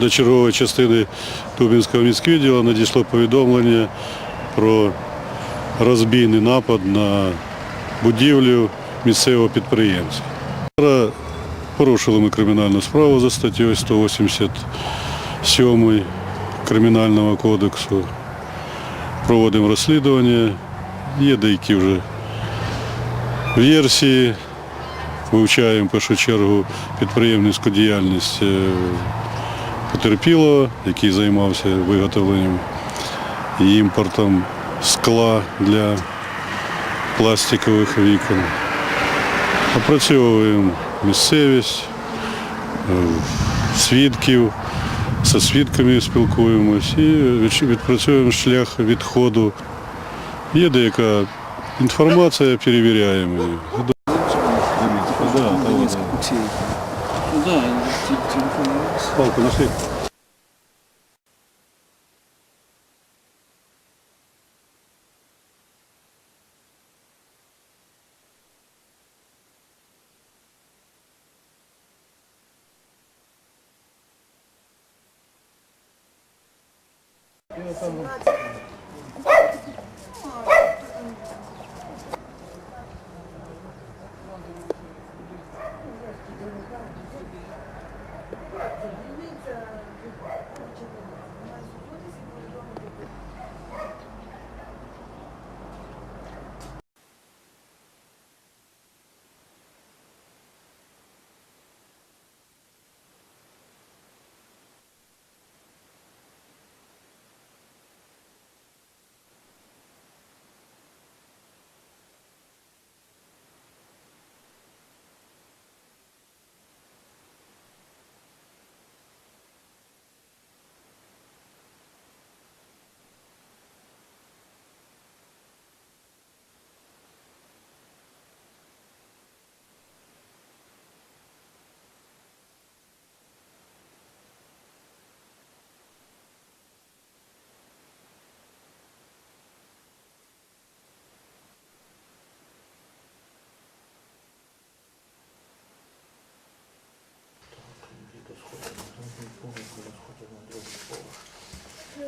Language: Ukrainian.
До чергової частини Тубінського міськвідділу надійшло повідомлення про розбійний напад на будівлю місцевого підприємця. Вчора Порушили ми кримінальну справу за статтею 187 Кримінального кодексу. Проводимо розслідування. Є деякі вже версії. Вивчаємо в першу чергу підприємницьку діяльність е, потерпілого, який займався виготовленням і імпортом скла для пластикових вікон. Опрацьовуємо місцевість, е, свідків, зі свідками спілкуємось і відпрацьовуємо шлях відходу. Є деяка інформація, перевіряємо її. Да, Полку нашли. Thank you. Дивіться,